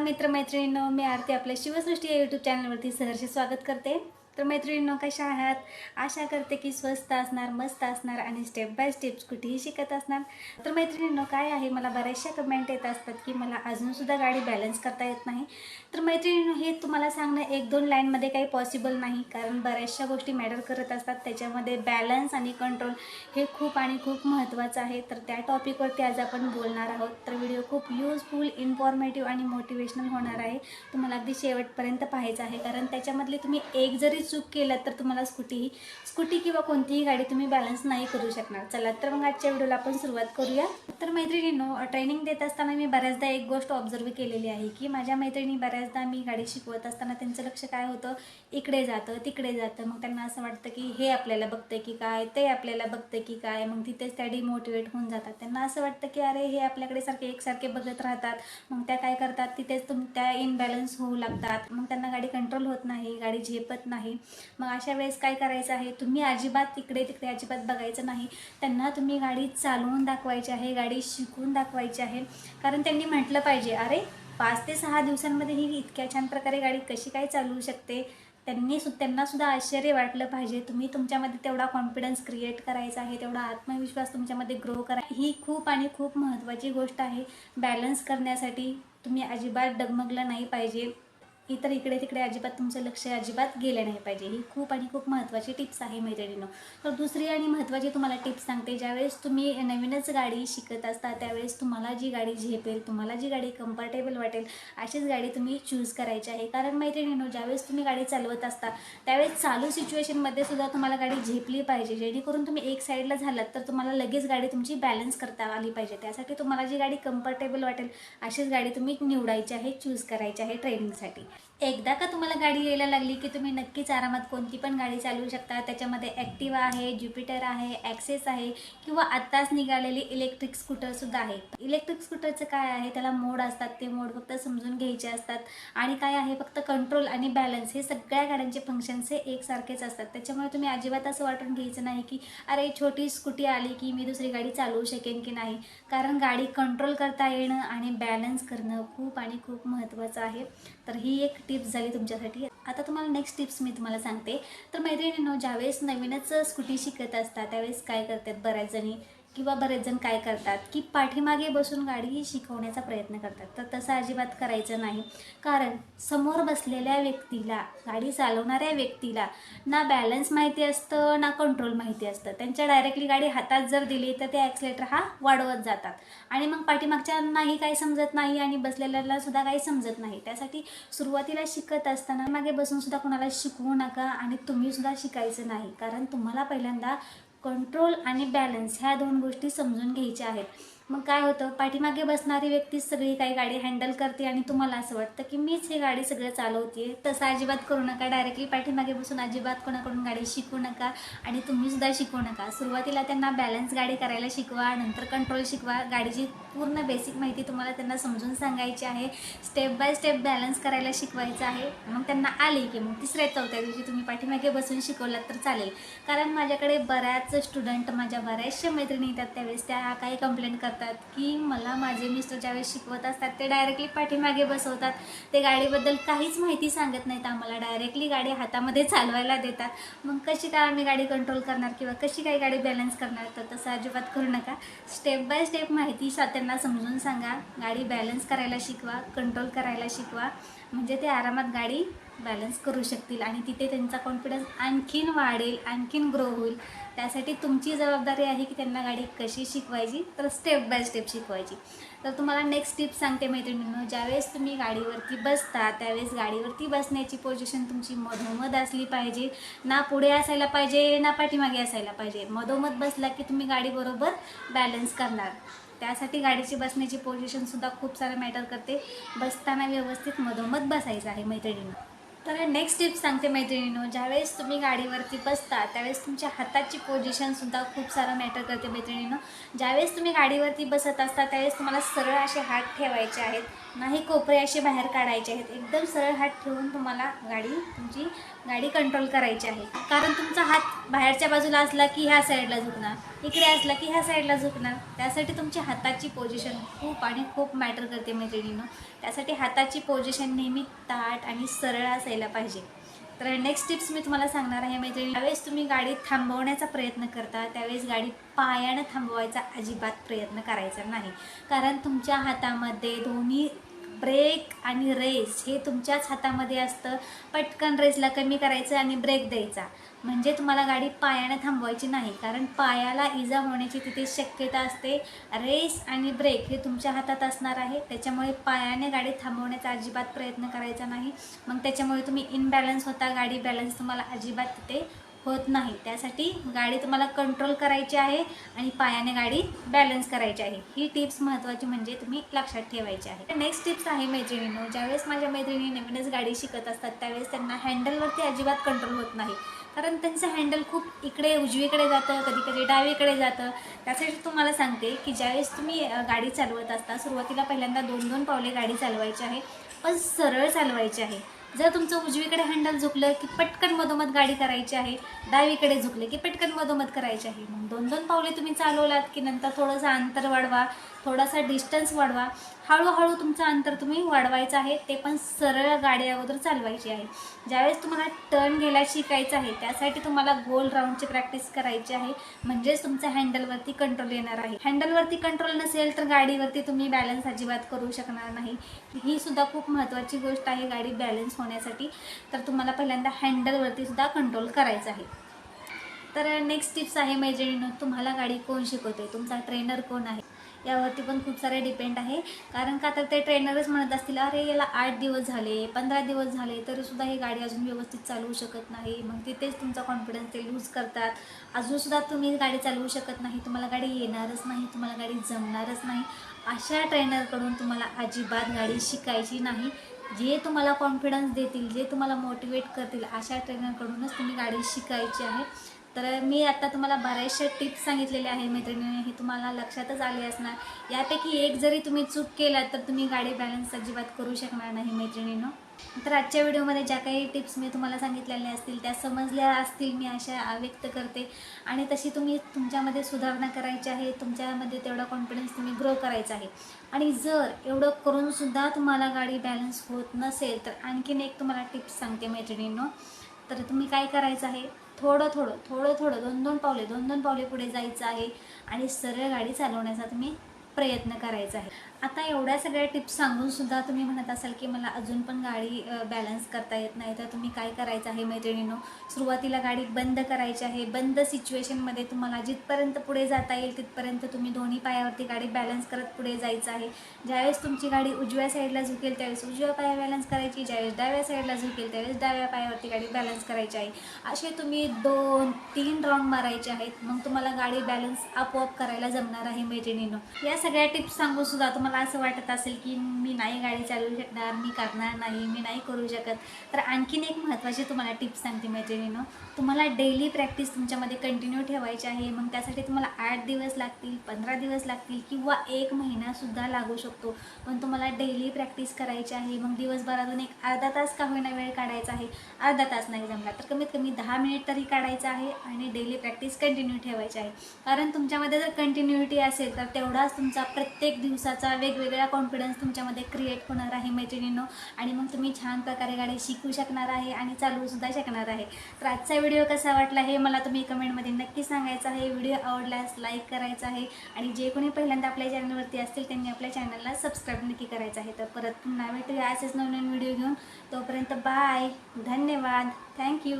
मित्रमैत्रिणींनो मी आरती आपल्या शिवसृष्टी या यूट्यूब चॅनलवरती सहर्ष स्वागत करते. तर मैत्रिणींनो कशा आहात? आशा करते की स्वस्त असणार मस्त असणार आणि स्टेप बाय स्टेप कुठेही शिकत असणार. तर मैत्रिणींनो काय आहे? मला बऱ्याचशा कमेंट येत असतात की मला अजूनसुद्धा गाडी बॅलन्स करता येत नाही. तर मैत्रिणींनो हे तुम्हाला सांगणं एक दोन लाईनमध्ये काही पॉसिबल नाही. कारण बऱ्याचशा गोष्टी मॅटर करत असतात. त्याच्यामध्ये बॅलन्स आणि कंट्रोल हे खूप आणि खूप महत्त्वाचं आहे. तर त्या टॉपिकवरती आज आपण बोलणार आहोत. तर व्हिडिओ खूप यूजफुल इन्फॉर्मेटिव्ह आणि मोटिवेशनल होणार आहे. तुम्हाला अगदी शेवटपर्यंत पाहायचं आहे. कारण त्याच्यामधली तुम्ही एक जरी चूक केलं तर तुम्हाला स्कूटी स्कूटी किंवा कोणतीही गाडी तुम्ही बॅलन्स नाही करू शकणार. चला तर मग आजच्या व्हिडिओला आपण सुरुवात करूया. तर मैत्रिणींनो ट्रेनिंग देत असताना मी बऱ्याचदा एक गोष्ट ऑब्झर्व केलेली आहे की माझ्या मैत्रिणी बऱ्याचदा मी गाडी शिकवत असताना त्यांचं लक्ष काय होतं? इकडे जातं तिकडे जातं. मग त्यांना असं वाटतं की हे आपल्याला बघतं की काय ते आपल्याला बघतं की काय. मग तिथेच त्या डिमोटिवेट होऊन जातात. त्यांना असं वाटतं की अरे हे आपल्याकडे सारखे एकसारखे बघत राहतात. मग त्या काय करतात? तिथेच तुम त्या इनबॅलन्स होऊ लागतात. मग त्यांना गाडी कंट्रोल होत नाही गाडी झेपत नाही. मग अशा वेळेस काय करायचं आहे? तुम्ही अजिबात तिकडे तिकडे अजिबात बघायचं नाही. त्यांना तुम्ही गाडी चालवून दाखवायची आहे गाडी शिकवून दाखवायची आहे. कारण त्यांनी म्हटलं पाहिजे अरे पाच ते सहा दिवसांमध्ये ही इतक्या छान प्रकारे गाडी कशी काय चालवू शकते? त्यांनी सु त्यांना सुद्धा आश्चर्य वाटलं पाहिजे. तुम्ही तुमच्यामध्ये तेवढा कॉन्फिडन्स क्रिएट करायचा आहे तेवढा आत्मविश्वास तुमच्यामध्ये ग्रो करा. ही खूप आणि खूप महत्त्वाची गोष्ट आहे. बॅलन्स करण्यासाठी तुम्ही अजिबात डगमगलं नाही पाहिजे. इतर इकडे तिकडे अजिबात तुमचं लक्ष अजिबात गेलं नाही पाहिजे. ही खूप आणि खूप महत्त्वाची टिप्स आहे मैत्रिणीनं. तर दुसरी आणि महत्त्वाची तुम्हाला टिप्स सांगते ज्यावेळेस तुम्ही नवीनच गाडी शिकत असता त्यावेळेस तुम्हाला जी गाडी झेपेल तुम्हाला जी गाडी कम्फर्टेबल वाटेल अशीच गाडी तुम्ही चूज करायची आहे. कारण मैत्रिणीनो ज्यावेळेस तुम्ही गाडी चालवत असता त्यावेळेस चालू सिच्युएशनमध्ये सुद्धा तुम्हाला गाडी झेपली पाहिजे. जेणेकरून तुम्ही एक साईडला झालात तर तुम्हाला लगेच गाडी तुमची बॅलन्स करता आली पाहिजे. त्यासाठी तुम्हाला जी गाडी कम्फर्टेबल वाटेल अशीच गाडी तुम्ही निवडायची आहे चूज करायची आहे ट्रेनिंगसाठी एकदा का तुम्हाला गाडी यायला लागली की तुम्ही नक्कीच आरामात कोणती पण गाडी चालवू शकता? त्याच्यामध्ये ॲक्टिवा आहे ज्युपिटर आहे ॲक्सेस आहे किंवा आत्ताच निघालेली इलेक्ट्रिक स्कूटरसुद्धा आहे. इलेक्ट्रिक स्कूटरचं काय आहे? त्याला मोड असतात. ते मोड फक्त समजून घ्यायचे असतात. आणि काय आहे? फक्त कंट्रोल आणि बॅलन्स हे सगळ्या गाड्यांचे फंक्शन्स हे एकसारखेच असतात. त्याच्यामुळे तुम्ही अजिबात असं वाटून घ्यायचं नाही की अरे छोटी स्कूटी आली की मी दुसरी गाडी चालवू शकेन की नाही? कारण गाडी कंट्रोल करता येणं आणि बॅलन्स करणं खूप आणि खूप महत्त्वाचं आहे. तर ही एक टिप्स झाली तुमच्यासाठी. आता तुम्हाला नेक्स्ट टिप्स मी तुम्हाला सांगते. तर मैत्रिणींनो ज्यावेळेस नवीनच स्कूटी शिकत असतात त्यावेळेस काय करतात बऱ्याच जणी? किंवा बरेच जण काय करतात की पाठीमागे बसून गाडी शिकवण्याचा प्रयत्न करतात. तर तसं अजिबात करायचं नाही. कारण समोर बसलेल्या व्यक्तीला गाडी चालवणाऱ्या व्यक्तीला ना बॅलन्स माहिती असतं ना कंट्रोल माहिती असतं. त्यांच्या डायरेक्टली गाडी हातात जर दिली तर ते ॲक्सिलेटर हा वाढवत जातात. आणि मग पाठीमागच्यांनाही काही समजत नाही आणि बसलेल्याला सुद्धा काही समजत नाही. त्यासाठी सुरुवातीला शिकत असताना मागे बसून सुद्धा कोणाला शिकवू नका आणि तुम्ही सुद्धा शिकायचं नाही. कारण तुम्हाला पहिल्यांदा कंट्रोल आणि बॅलन्स ह्या दोन गोष्टी समजून घ्यायच्या आहेत. मग काय होतं पाठीमागे बसणारी व्यक्ती सगळी काही गाडी हँडल करते आणि तुम्हाला असं वाटतं की मीच हे गाडी सगळं चालवते तसं अजिबात करू नका. डायरेक्टली पाठीमागे बसून अजिबात कोणाकडून गाडी शिकू नका आणि तुम्हीसुद्धा शिकू नका. सुरुवातीला त्यांना बॅलन्स गाडी करायला शिकवा नंतर कंट्रोल शिकवा. गाडीची पूर्ण बेसिक माहिती तुम्हाला त्यांना समजून सांगायची आहे. स्टेप बाय स्टेप बॅलन्स करायला शिकवायचं आहे. मग त्यांना आली की मग तिसऱ्या चौथ्या दिवशी तुम्ही पाठीमागे बसून शिकवलात तर चालेल. कारण माझ्याकडे बऱ्याच स्टुडंट माझ्या बऱ्याचशा मैत्रिणी येतात त्यावेळेस. त्या काही कंप्लेंट करतात. की मला माझे मिस्टर ज्यावेळेस शिकवत असतात ते डायरेक्टली पाठीमागे बसवतात. ते गाडीबद्दल काहीच माहिती सांगत नाहीत आम्हाला. डायरेक्टली गाडी हातामध्ये चालवायला देतात. मग कशी काय आम्ही गाडी कंट्रोल करणार किंवा कशी काय गाडी बॅलन्स करणार? तर तसं अजिबात करू नका. स्टेप बाय स्टेप माहिती त्यांना समजून सांगा. गाडी बॅलन्स करायला शिकवा कंट्रोल करायला शिकवा. म्हणजे ते आरामात गाडी बॅलन्स करू शकतील आणि तिथे त्यांचा कॉन्फिडन्स आणखीन वाढेल आणखीन ग्रो होईल. त्यासाठी तुमची जबाबदारी आहे की त्यांना गाडी कशी शिकवायची तर स्टेप बाय स्टेप शिकवायची. तर तुम्हाला नेक्स्ट टिप सांगते मैत्रिणींनो. ज्यावेळेस तुम्ही गाडीवरती बसता त्यावेळेस गाडीवरती बसण्याची पोझिशन तुमची मधोमध असली पाहिजे. ना पुढे असायला पाहिजे ना पाठीमागे असायला पाहिजे. मधोमध बसला की तुम्ही गाडीबरोबर बॅलन्स करणार. त्यासाठी गाडीची बसण्याची पोझिशनसुद्धा खूप सारं मॅटर करते. बसताना व्यवस्थित मधोमध बसायचं आहे मैत्रिणींना. तर नेक्स्ट टिप सांगते मैत्रिणीनो ज्यावेळेस तुम्ही गाडीवरती बसता त्यावेळेस तुमच्या हाताची पोझिशनसुद्धा खूप सारं मॅटर करते मैत्रिणीनो. ज्यावेळेस तुम्ही गाडीवरती बसत असता त्यावेळेस तुम्हाला सरळ असे हात ठेवायचे आहेत. नाही कोपरे असे बाहेर काढायचे आहेत. एकदम सरळ हात ठेवून तुम्हाला गाडी तुमची गाडी कंट्रोल करायची आहे. कारण तुमचा हात बाहेरच्या बाजूला असला की ह्या साईडला झुकणार इकडे असला की ह्या साईडला झुकणार. त्यासाठी तुमची हाताची पोझिशन खूप आणि खूप मॅटर करते मैत्रिणीनं. त्यासाठी हाताची पोझिशन नेहमी ताट आणि सरळ असायला पाहिजे. तर नेक्स्ट टिप्स मी तुम्हाला सांगणार आहे म्हणजे ज्यावेळेस तुम्ही गाडी थांबवण्याचा प्रयत्न करता त्यावेळेस गाडी पायानं थांबवायचा अजिबात प्रयत्न करायचा नाही. कारण तुमच्या हातामध्ये दोन्ही ब्रेक आणि रेस हे तुमच्याच हातामध्ये असतं. पटकन रेसला कमी करायचं आणि ब्रेक द्यायचा. म्हणजे तुम्हाला गाडी पायाने थांबवायची नाही कारण पायाला इजा होण्याची तिथे शक्यता असते. रेस आणि ब्रेक हे तुमच्या हातात असणार आहे. त्याच्यामुळे पायाने गाडी थांबवण्याचा अजिबात प्रयत्न करायचा नाही. मग त्याच्यामुळे तुम्ही इनबॅलन्स होता गाडी बॅलन्स तुम्हाला अजिबात तिथे होत नाही. त्यासाठी गाडी तुम्हाला कंट्रोल करायची आहे आणि पायाने गाडी बॅलन्स करायची आहे. ही टिप्स महत्त्वाची म्हणजे तुम्ही लक्षात ठेवायची आहे. नेक्स्ट टिप्स आहे मैत्रिणीनं. ज्यावेळेस माझ्या मैत्रिणी नवीनच गाडी शिकत असतात त्यावेळेस त्यांना हँडलवरती अजिबात कंट्रोल होत नाही. कारण त्यांचं हँडल खूप इकडे उजवीकडे जातं कधी कधी डावीकडे जातं. त्यासाठी तुम्हाला सांगते की ज्यावेळेस तुम्ही गाडी चालवत असता सुरुवातीला पहिल्यांदा दोन दोन पावले गाडी चालवायची आहे पण सरळ चालवायची आहे. जर तुमचं उजवीकडे हँडल झुकलं की पटकन मधोमध गाडी करायची आहे डावीकडे झुकले की पटकन मधोमध करायची आहे. मग दोन दोन पावले तुम्ही चालवलात की नंतर थोडंसं अंतर वाढवा थोडासा डिस्टन्स वाढवा. हळूहळू तुमचं अंतर तुम्ही वाढवायचं आहे ते पण सरळ गाडी अगोदर चालवायची आहे. ज्यावेळेस तुम्हाला टर्न घ्यायला शिकायचं आहे त्यासाठी तुम्हाला गोल राऊंडची प्रॅक्टिस करायची आहे. म्हणजेच तुमचं हँडलवरती कंट्रोल येणार आहे. हँडलवरती कंट्रोल नसेल तर गाडीवरती तुम्ही बॅलन्स अजिबात करू शकणार नाही. ही सुद्धा खूप महत्त्वाची गोष्ट आहे गाडी बॅलन्स होण्यासाठी. तर तुम्हाला पहिल्यांदा हँडलवरती सुद्धा कंट्रोल करायचं आहे. तर नेक्स्ट टिप्स आहे मैत्रिणीनं तुम्हाला गाडी कोण शिकवते? तुमचा ट्रेनर कोण आहे? यावरती पण खूप सारे डिपेंड आहे. कारण का तर ते ट्रेनरच म्हणत असतील अरे याला आठ दिवस झाले पंधरा दिवस झाले तरीसुद्धा ही गाडी अजून व्यवस्थित चालवू शकत नाही. मग तिथेच तुमचा कॉन्फिडन्स ते लूज करतात. अजूनसुद्धा तुम्ही गाडी चालवू शकत नाही. तुम्हाला गाडी येणारच नाही. तुम्हाला गाडी जमणारच नाही. अशा ट्रेनरकडून तुम्हाला अजिबात गाडी शिकायची नाही. जे तुम्हाला कॉन्फिडन्स देतील जे तुम्हाला मोटिवेट करतील अशा ट्रेनरकडूनच तुम्ही गाडी शिकायची आहे. तर मी आता तुम्हाला बऱ्याचशा टिप्स सांगितलेल्या आहे मैत्रिणीने हे तुम्हाला लक्षातच आले असणार. यापैकी एक जरी तुम्ही चूक केलात तर तुम्ही गाडी बॅलन्स अजिबात करू शकणार नाही मैत्रिणीनं. तर आजच्या व्हिडिओमध्ये ज्या काही टिप्स मी तुम्हाला सांगितलेल्या असतील त्या समजल्या असतील मी अशा व्यक्त करते. आणि तशी तुम्ही तुमच्यामध्ये सुधारणा करायची आहे तुमच्यामध्ये तेवढा कॉन्फिडन्स तुम्ही ग्रो करायचा आहे. आणि जर एवढं करूनसुद्धा तुम्हाला गाडी बॅलन्स होत नसेल तर आणखीन एक तुम्हाला टिप्स सांगते मैत्रिणींनो. तर तुम्ही काय करायचं आहे? थोडं थोडं थोडं थोडं दोन दोन पावले दोन दोन पावले पुढे जायचं आहे. आणि सरळ गाडी चालवण्याचा तुम्ही प्रयत्न करायचा आहे. आता एवढ्या सगळ्या टिप्स सांगून सुद्धा तुम्ही म्हणत असाल की मला अजून पण गाडी बॅलन्स करता येत नाही तर तुम्ही काय करायचं आहे मैत्रिणीनो? सुरुवातीला गाडी बंद करायची आहे. बंद सिच्युएशनमध्ये तुम्हाला जिथपर्यंत पुढे जाता येईल तिथपर्यंत तुम्ही दोन्ही पायावरती गाडी बॅलन्स करत पुढे जायचं आहे. ज्यावेळेस तुमची गाडी उजव्या साईडला झुकेल त्यावेळेस उजव्या पाया बॅलन्स करायची. ज्यावेळेस डाव्या साईडला झुकेल त्यावेळेस डाव्या पायावरती गाडी बॅलन्स करायची आहे. असे तुम्ही दोन तीन राऊंड मारायचे आहेत. मग तुम्हाला गाडी बॅलन्स आपोआप करायला जमणार आहे मैत्रिणीनं. या सगळ्या टिप्स सांगून सुद्धा. तुम्हाला असं वाटत असेल की मी नाही गाडी चालवू शकणार मी करणार नाही मी नाही करू शकत. तर आणखीन एक महत्त्वाची तुम्हाला टिप्स सांगते मैत्रिणीनं. तुम्हाला डेली प्रॅक्टिस तुमच्यामध्ये कंटिन्यू ठेवायची आहे. मग त्यासाठी तुम्हाला आठ दिवस लागतील पंधरा दिवस लागतील किंवा एक महिनासुद्धा लागू शकतो. पण तुम्हाला डेली प्रॅक्टिस करायची आहे. मग दिवसभरातून एक अर्धा तास का होईना वेळ काढायचा आहे. अर्धा तास नाही जमला तर कमीत कमी दहा मिनिट तरी काढायचं आहे आणि डेली प्रॅक्टिस कंटिन्यू ठेवायची आहे. कारण तुमच्यामध्ये जर कंटिन्युटी असेल तर तेवढाच तुमचा प्रत्येक दिवसाचा वेगवेगळा कॉन्फिडन्स तुमच्यामध्ये क्रिएट होणार आहे मैत्रिणींनो. आणि मग तुम्ही छान प्रकारे गाडी शिकू शकणार आहे आणि चालवूसुद्धा शकणार आहे. तर आजचा व्हिडिओ कसा वाटला हे मला तुम्ही कमेंटमध्ये नक्की सांगायचं आहे. व्हिडिओ आवडल्यास लाईक करायचा आहे. आणि जे कोणी पहिल्यांदा आपल्या चॅनलवरती असतील त्यांनी आपल्या चॅनलला सबस्क्राईब नक्की करायचं आहे. तर परत पुन्हा भेटूया असेच नवीन व्हिडिओ घेऊन. तोपर्यंत बाय धन्यवाद. थँक्यू